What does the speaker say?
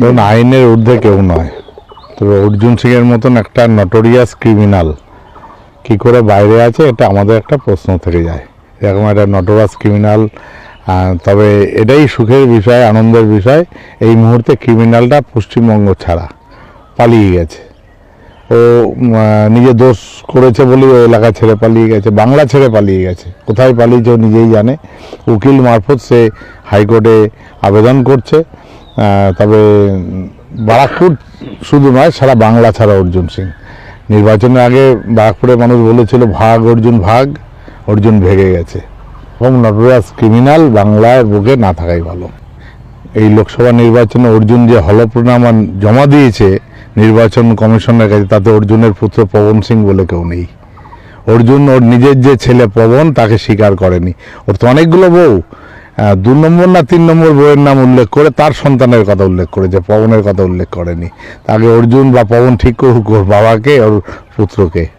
ধরুন, আইনের ঊর্ধ্বে কেউ নয়। তবে অর্জুন সিংয়ের মতন একটা নটোরিয়াস ক্রিমিনাল কি করে বাইরে আছে, এটা আমাদের একটা প্রশ্ন থেকে যায়। এরকম একটা নটোরাস ক্রিমিনাল তবে এটাই সুখের বিষয়, আনন্দের বিষয়। এই মুহূর্তে ক্রিমিনালটা পশ্চিমবঙ্গ ছাড়া পালিয়ে গেছে। ও নিজে দোষ করেছে বলেই ও এলাকা ছেড়ে পালিয়ে গেছে, বাংলা ছেড়ে পালিয়ে গেছে। কোথায় পালিয়েছে ও নিজেই জানে। উকিল মারফত সে হাইকোর্টে আবেদন করছে। তবে বারাকপুর শুধু নয়, সারা বাংলা ছাড়া অর্জুন সিং। নির্বাচনের আগে বারাকপুরের মানুষ বলেছিল, ভাগ অর্জুন ভাগ, অর্জুন ভেগে গেছে। এবং নটরাজ ক্রিমিনাল বাংলার বুকে না থাকাই ভালো। এই লোকসভা নির্বাচনে অর্জুন যে হলফনামা জমা দিয়েছে, নির্বাচন কমিশনের কাছে, তাতে অর্জুনের পুত্র পবন সিং বলে কেউ নেই। অর্জুন ওর নিজের যে ছেলে পবন, তাকে স্বীকার করেনি। ওর তো অনেকগুলো বউ। দু নম্বর না তিন নম্বর বইয়ের নাম উল্লেখ করে তার সন্তানের কথা উল্লেখ করেছে পবনের কথা উল্লেখ করেনি। তাকে অর্জুন বা পবন ঠিক করুক ওর বাবাকে, ওর পুত্রকে।